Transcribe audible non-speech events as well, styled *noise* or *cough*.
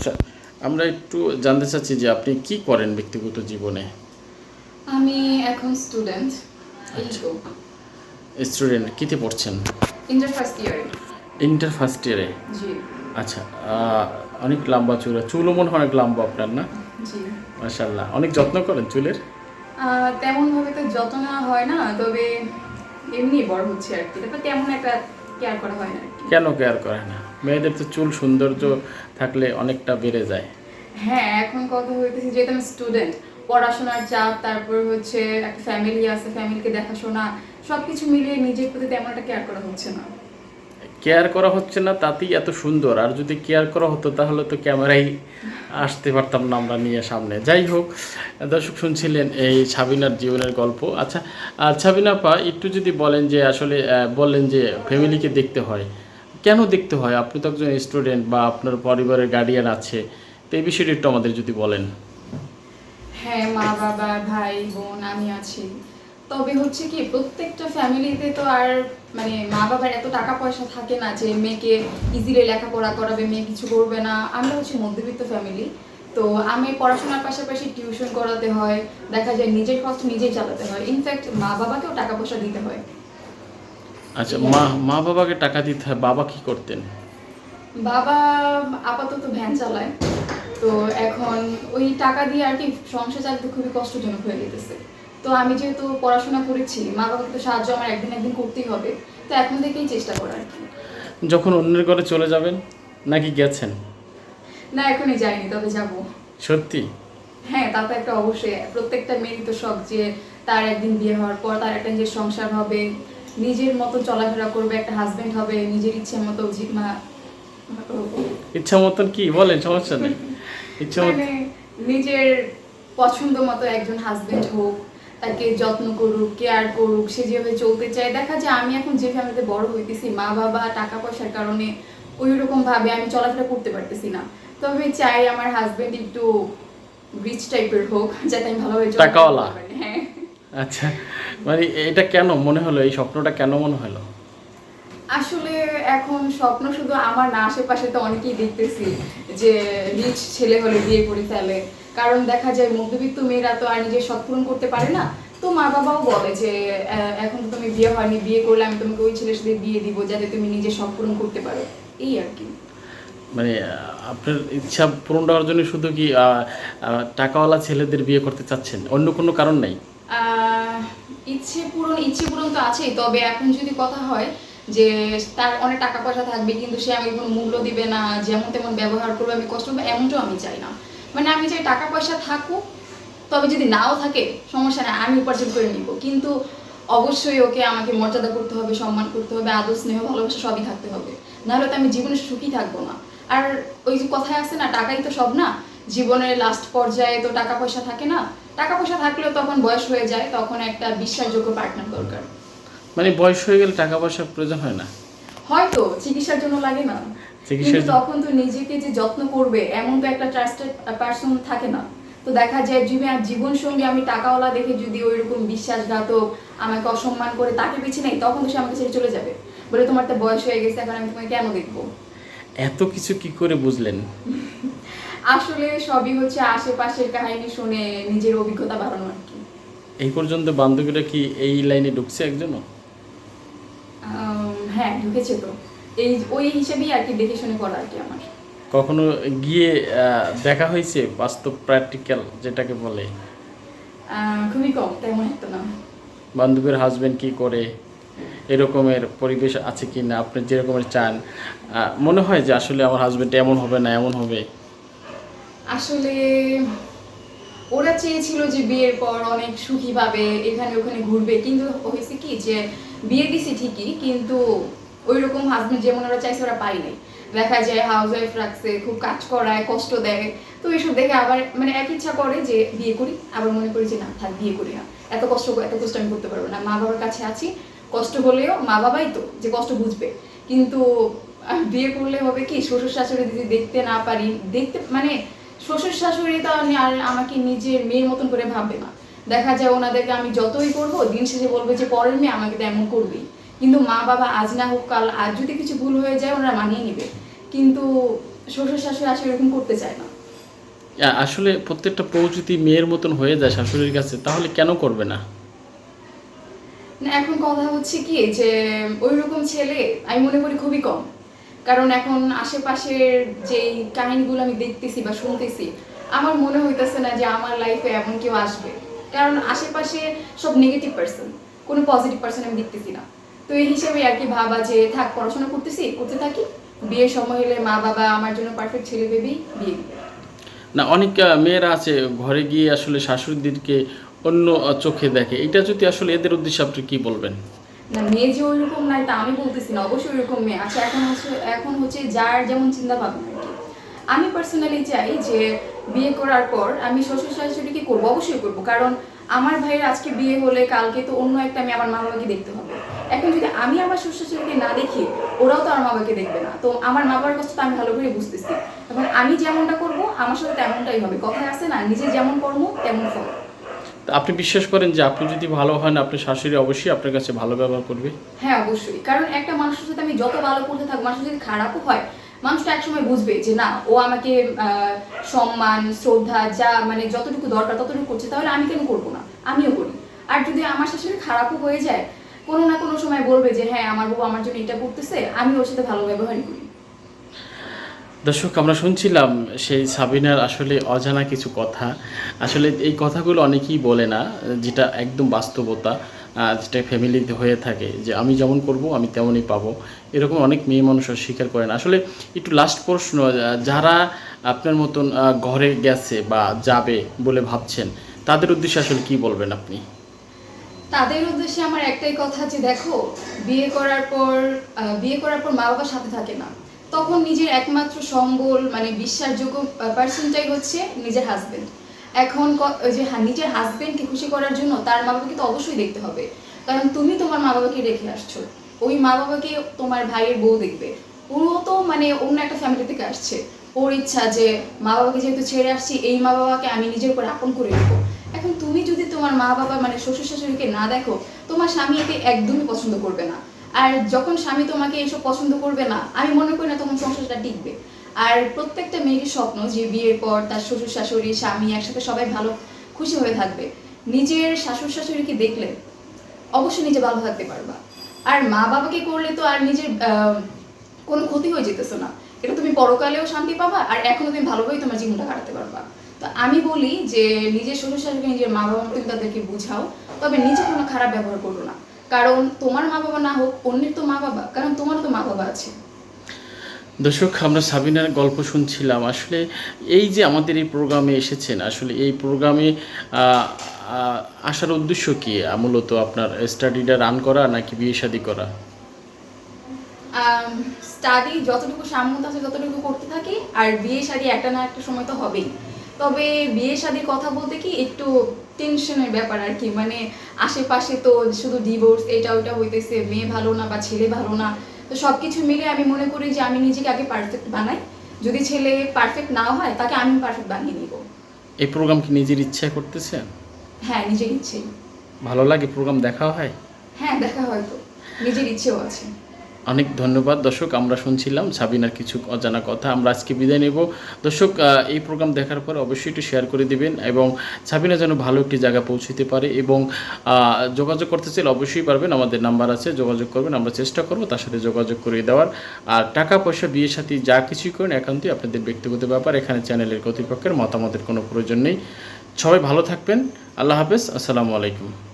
আচ্ছা আমরা একটু জানতে চাচ্ছি যে আপনি কি করেন ব্যক্তিগত জীবনে? আমি এখন স্টুডেন্ট তো স্টুডেন্ট কিতে পড়ছেন? ইন্টার ফার্স্ট ইয়ারে ইন্টার ফার্স্ট ইয়ারে জি। আচ্ছা অনেক লম্বা চুল চুলও মনে হয় অনেক লম্বা আপনার না? জি। মাশাল্লাহ অনেক যত্ন করেন চুলের? তেমন ভাবে তো যত্ন হয় না তবে এমনি বড় হচ্ছে আর কি তারপর তেমন একটা কেয়ার করা হয় না কেন কেয়ার করে না? মেয়েদের তো চুল সৌন্দর্য থাকলে অনেকটা বেড়ে যায়। হ্যাঁ এখন কথা হইতেছে যেহেতু আমি স্টুডেন্ট পড়াশোনার চাপ তারপর হচ্ছে একটা ফ্যামিলি আছে ফ্যামিলিকে দেখাশোনা সবকিছু মিলিয়ে নিজের প্রতি তেমন একটা কেয়ার করা হচ্ছে না। কেয়ার করা হচ্ছে না, তাতেই এত সুন্দর। আর যদি কেয়ার করা হতো, তাহলে তো ক্যামেরাই আসতে পারতাম না আমরা নিয়ে সামনে। যাই হোক, দর্শক শুনছিলেন এই সাবিনার জীবনের গল্প। আচ্ছা আর সাবিনা পা একটু যদি বলেন যে আসলে বললেন যে ফ্যামিলিকে দেখতে হয়। কেন দেখতে হয়? আপনি তো একজন স্টুডেন্ট বা আপনার পরিবারের গার্ডিয়ান আছে। তো এই বিষয়টি একটু আমাদের যদি বলেন। হ্যাঁ মা, বাবা, ভাই, বোন, আমি আছি। তবে হচ্ছে কি প্রত্যেকটা ফ্যামিলিতে তো আর মানে মা বাবার এত টাকা পয়সা থাকে না যে মেয়েকে ইজিলি লেখাপড়া করাবে মেয়ে কিছু করবে না। আমরা হচ্ছে মধ্যবিত্ত ফ্যামিলি তো আমি পড়াশোনার পাশাপাশি টিউশন করাতে হয় দেখা যায় নিজের খরচ নিজেই চালাতে হয়। ইনফ্যাক্ট মা বাবাকেও টাকা পয়সা দিতে হয়। আচ্ছা মা মা বাবাকে টাকা দিতে হয় বাবা কি করতেন? বাবা আপাতত ভ্যান চালায়। তো এখন ওই টাকা দিয়ে আর কি সংসার চালাতে খুবই কষ্টজনক হয়ে যেতেছে তো আমি যেহেতু পড়াশোনা করেছি মা বাবাকে তো সাহায্য আমার একদিন একদিন করতেই হবে। তো এখন থেকেই চেষ্টা করা আর কি। যখন অন্যের ঘরে চলে যাবেন নাকি গেছেন? না এখনই যাইনি তবে যাব। সত্যি? হ্যাঁ তা তো একটা অবশ্যই। প্রত্যেকটা মেয়েরই তো শখ যে তার একদিন বিয়ে হওয়ার পর তার একটা নিজের সংসার হবে নিজের মতো চলাফেরা করবে একটা হাজবেন্ড হবে নিজের ইচ্ছে মতো ইচ্ছা মতন কি? বলেন সমস্যা নেই। *laughs* ইচ্ছা মানে নিজের পছন্দ মতো একজন হাজবেন্ড হোক তাকে যত্ন করুক কেয়ার করুক সে যেভাবে চলতে চায়। দেখা যায় আমি এখন যে ফ্যামিলিতে বড় হইতেছি মা বাবা টাকা পয়সার কারণে ওই রকম ভাবে আমি চলাফেরা করতে পারতেছি না। তবে চাই আমার হাজবেন্ড একটু রিচ টাইপের হোক যাতে আমি ভালোভাবে টাকাওয়ালা। হ্যাঁ। আচ্ছা মানে এটা কেন মনে হলো? এই স্বপ্নটা কেন মনে হলো? আসলে এখন স্বপ্ন শুধু আমার না আশেপাশে তো অনেকেই দেখতেছি যে রিচ ছেলে হলে বিয়ে করে ফেলে। কারণ দেখা যায় মধ্যবিত্ত মেয়েরা তো আর নিজের শখ পূরণ করতে পারে না। তো মা বাবাও বলে যে এখন তো তুমি বিয়ে হয়নি বিয়ে করলে আমি তোমাকে ওই ছেলের সাথে বিয়ে দিব যাতে তুমি নিজের শখ পূরণ করতে পারো। এই আর কি। মানে আপনার ইচ্ছা পূরণ হওয়ার জন্য শুধু কি টাকাওয়ালা ছেলেদের বিয়ে করতে চাচ্ছেন? অন্য কোনো কারণ নেই? ইচ্ছে পূরণ ইচ্ছে পূরণ তো আছেই। তবে এখন যদি কথা হয় যে তার অনেক টাকা পয়সা থাকবে কিন্তু সে আমি কোনো মূল্য দিবে না যেমন তেমন ব্যবহার করবে আমি কষ্ট পাবো এমনটাও আমি চাই না। মানে আমি চাই টাকা পয়সা থাকুক তবে যদি নাও থাকে সমস্যা নেই আমি উপার্জন করে নিব। কিন্তু অবশ্যই ওকে আমাকে মর্যাদা করতে হবে সম্মান করতে হবে আদর স্নেহ ভালোবাসা সবই থাকতে হবে। নাহলে তো আমি জীবনে সুখী থাকব না। আর ওই যে কথায় আছে না টাকাই তো সব না। জীবনের লাস্ট পর্যায়ে তো টাকা পয়সা থাকে না। টাকা পয়সা থাকলেও তখন বয়স হয়ে যায় তখন একটা বিশ্বাসযোগ্য পার্টনার দরকার। মানে বয়স হয়ে গেলে টাকা পয়সার প্রয়োজন হয় না? হয়তো চিকিৎসার জন্য লাগে না। কিন্তু তখন তো নিজেকে যে যত্ন করবে এমন তো একটা ট্রাস্টেড পার্সন থাকে না। তো দেখা যায় জীবন সঙ্গী আমি টাকাওয়ালা দেখে যদি ওইরকম বিশ্বাসঘাতক আমাকে অসম্মান করে তাকে নেই তখন তো সে আমাকে ছেড়ে চলে যাবে। বলে তোমার তো বয়স হয়ে গেছে এখন আমি তোমাকে কেন দেখব? এত কিছু কি করে বুঝলেন? *laughs* আসলে সবই হচ্ছে আশেপাশের কাহিনী শুনে নিজের অভিজ্ঞতা বাড়ানো আর কি। এই পর্যন্ত বান্ধবীরা কি এই লাইনে ঢুকছে একজনও? হ্যাঁ ঢুকেছে তো। এই ওই হিসেবেই আর কি দেখে শুনে করা আর কি আমার। কখনো গিয়ে দেখা হয়েছে বাস্তব প্র্যাকটিক্যাল যেটাকে বলে? খুবই কম তেমন একটা না। বান্ধবীর হাজবেন্ড কি করে? এরকমের পরিবেশ আছে কি না আপনি যেরকমের চান। মনে হয় যে আসলে আমার হাজবেন্ড এমন হবে না এমন হবে। আসলে ওরা চেয়েছিল যে বিয়ের পর অনেক সুখী পাবে এখানে ওখানে ঘুরবে। কিন্তু হয়েছে কি যে বিয়ে দিছি ঠিকই কিন্তু ওই রকম হাজবেন্ড যেমন ওরা চাইছে, ওরা পাই নাই। দেখা যায় হাউস ওয়াইফ রাখছে, খুব কাজ করায়, কষ্ট দেয়। তো এইসব দেখে আবার মানে এক ইচ্ছা করে যে বিয়ে করি, আবার মনে করি যে না, থাক, বিয়ে করি না। এত কষ্ট এত কষ্ট আমি করতে পারব না। মা বাবার কাছে আছি, কষ্ট হলেও মা বাবাই তো, যে কষ্ট বুঝবে। কিন্তু বিয়ে করলে হবে কি, শ্বশুর শাশুড়ি যদি দেখতে না পারি, দেখতে মানে শ্বশুর শাশুড়ি তো আর আমাকে নিজের মেয়ের মতন করে ভাববে না। দেখা যায় ওনাদেরকে আমি যতই করব, দিন শেষে বলবে যে পরের মেয়ে আমাকে তো এমন করবেই। কিন্তু মা বাবা আজ না হোক কাল আজ যদি কিছু ভুল হয়ে যায় ওনারা মানিয়ে নেবে। কিন্তু শ্বশুর শাশুড়ি আসলে এরকম করতে চায় না। আসলে প্রত্যেকটা বউ যদি মেয়ের মতন হয়ে যায় শাশুড়ির কাছে তাহলে কেন করবে না? না এখন কথা হচ্ছে কি যে ওই রকম ছেলে আমি মনে করি খুবই কম। কারণ এখন আশেপাশের যেই কাহিনীগুলো আমি দেখতেছি বা শুনতেছি আমার মনে হইতেছে না যে আমার লাইফে এমন কেউ আসবে। কারণ আশেপাশে সব নেগেটিভ পার্সন কোনো পজিটিভ পার্সন আমি দেখতেছি না। তো এই হিসেবে আর কি ভাবা যে থাক পড়াশোনা করতেছি করতে থাকি। বিয়ের সময় হলে মা বাবা আমার জন্য পারফেক্ট ছেলে ভেবেই বিয়ে না অনেক মেয়েরা আছে ঘরে গিয়ে আসলে শাশুড়িদেরকে অন্য চোখে দেখে। এটা যদি আসলে এদের উদ্দেশ্যে আপনি কি বলবেন? না মেয়ে যে ওইরকম নাই তা আমি বলতেছি না অবশ্যই ওইরকম মেয়ে। আচ্ছা এখন হচ্ছে এখন হচ্ছে যার যেমন চিন্তা ভাবনা আর কি। আমি পার্সোনালি চাই যে বিয়ে করার পর আমি শ্বশুর শাশুড়িকে করব অবশ্যই করব। কারণ আমার ভাইয়ের আজকে বিয়ে হলে কালকে তো অন্য একটা আমি আমার মা বাবাকে দেখতে হবে। এখন যদি আমি আমার শ্বশুর শাশুড়িকে না দেখি ওরাও তো আমার মা বাবাকে দেখবে না। তো আমার মা বাবার কষ্ট তো আমি ভালো করে বুঝতেছি। এখন আমি যেমনটা করব আমার সাথে তেমনটাই হবে। কথায় আছে না নিজে যেমন কর্ম তেমন ফল। আপনি বিশ্বাস করেন যে আপনি যদি ভালো হন আপনার শাশুড়ি অবশ্যই আপনার কাছে ভালো ব্যবহার করবে? হ্যাঁ অবশ্যই। কারণ একটা মানুষের সাথে আমি যত ভালো করতে থাকব মানুষ যদি খারাপও হয় মানুষটা একসময় বুঝবে যে না ও আমাকে আহ, সম্মান শ্রদ্ধা যা মানে যতটুকু দরকার ততটুকু করছে তাহলে আমি কেন করব না? আমিও করি। আর যদি আমার শাশুড়ি খারাপও হয়ে যায় কোনো না কোনো সময় বলবে যে হ্যাঁ আমার বউ আমার জন্য এটা করতেছে, আমি ওর সাথে ভালো ব্যবহারই করি। দর্শক, আমরা শুনছিলাম সেই সাবিনার আসলে অজানা কিছু কথা। আসলে এই কথাগুলো অনেকেই বলে না, যেটা একদম বাস্তবতা যেটা ফ্যামিলিতে হয়ে থাকে, যে আমি যেমন করব, আমি তেমনই পাবো। এরকম অনেক মেয়ে মানুষও স্বীকার করে না। আসলে একটু লাস্ট প্রশ্ন যারা আপনার মতন ঘরে গেছে বা যাবে বলে ভাবছেন, তাদের উদ্দেশ্যে আসলে কি বলবেন আপনি? তাদের উদ্দেশ্যে আমার একটাই কথা যে দেখো, বিয়ে করার পর বিয়ে করার পর মা বাবার সাথে থাকে না। তখন নিজের একমাত্র সম্বল মানে বিশ্বাসযোগ্য পার্সনটাই হচ্ছে নিজের হাজবেন্ড এখন যে নিজের হাজবেন্ডকে খুশি করার জন্য তার মা বাবাকে তো অবশ্যই দেখতে হবে। কারণ তুমি তোমার মা বাবাকে রেখে আসছো। ওই মা বাবাকে তোমার ভাইয়ের বউ দেখবে। ও তো মানে অন্য একটা ফ্যামিলি থেকে আসছে। ওর ইচ্ছা যে মা বাবাকে যেহেতু ছেড়ে আসছি, এই মা বাবাকে আমি নিজের উপর আপন করে নেব তোমার মা বাবা মানে শ্বশুর শাশুড়িকে না দেখো, তোমার স্বামী একে একদমই পছন্দ করবে না। আর যখন স্বামী তোমাকে এসব পছন্দ করবে না, আমি মনে করি না তখন সংসারটা টিকবে। আর প্রত্যেকটা মেয়েরই স্বপ্ন যে বিয়ের পর তার শ্বশুর শাশুড়ি, স্বামী একসাথে সবাই ভালো, খুশি হয়ে থাকবে। নিজের শাশুড় শাশুড়িকে দেখলে অবশ্যই নিজে ভালো থাকতে পারবা। আর মা বাবাকে করলে তো আর নিজের কোনো ক্ষতি হয়ে যেতেছে না। এটা তুমি পরকালেও শান্তি পাবা, আর এখনও তুমি ভালোভাবেই তোমার জীবনটা কাটাতে পারবা। তো আমি বলি যে নিজের শ্বশুর নিজের মা বাবা তুমি তাদেরকে বুঝাও তবে নিজে কোনো খারাপ ব্যবহার করো না। কারণ তোমার মা বাবা না হোক অন্যের তো মা বাবা কারণ তোমার তো মা বাবা আছে। দর্শক আমরা সাবিনার গল্প শুনছিলাম। আসলে এই যে আমাদের এই প্রোগ্রামে এসেছেন আসলে এই প্রোগ্রামে আসার উদ্দেশ্য কি? মূলত আপনার স্টাডিটা রান করা নাকি বিয়ে শাদী করা? স্টাডি যতটুকু সামর্থ্য আছে ততটুকু করতে থাকি আর বিয়ে শাদী একটা না একটা সময় তো হবেই। তবে বিয়ে শাদীর কথা বলতে কি একটু টেনশনের ব্যাপার আর কি। মানে আশেপাশে তো শুধু ডিভোর্স এটা ওটা হইতেছে মেয়ে ভালো না বা ছেলে ভালো না। তো সব কিছু মিলে আমি মনে করি যে আমি নিজেকে আগে পারফেক্ট বানাই। যদি ছেলে পারফেক্ট নাও হয় তাকে আমি পারফেক্ট বানিয়ে নিব। এই প্রোগ্রাম কি নিজের ইচ্ছা করতেছেন হ্যাঁ নিজের ইচ্ছেই। ভালো লাগে প্রোগ্রাম দেখা হয়? হ্যাঁ দেখা হয় তো। নিজের ইচ্ছেও আছে। অনেক ধন্যবাদ। দর্শক, আমরা শুনছিলাম সাবিনার কিছু অজানা কথা। আমরা আজকে বিদায় নেব। দর্শক এই প্রোগ্রাম দেখার পর অবশ্যই একটু শেয়ার করে দিবেন এবং সাবিনা যেন ভালো একটি জায়গা পৌঁছতে পারে এবং যোগাযোগ করতে চাইলে অবশ্যই পারবেন। আমাদের নাম্বার আছে, যোগাযোগ করবেন। আমরা চেষ্টা করব তার সাথে যোগাযোগ করে দেওয়ার। আর টাকা পয়সা, বিয়ের সাথে যা কিছুই করেন একান্তই আপনাদের ব্যক্তিগত ব্যাপার। এখানে চ্যানেলের কর্তৃপক্ষের মতামতের কোনো প্রয়োজন নেই। সবাই ভালো থাকবেন। আল্লাহ হাফেজ। আসসালামু আলাইকুম।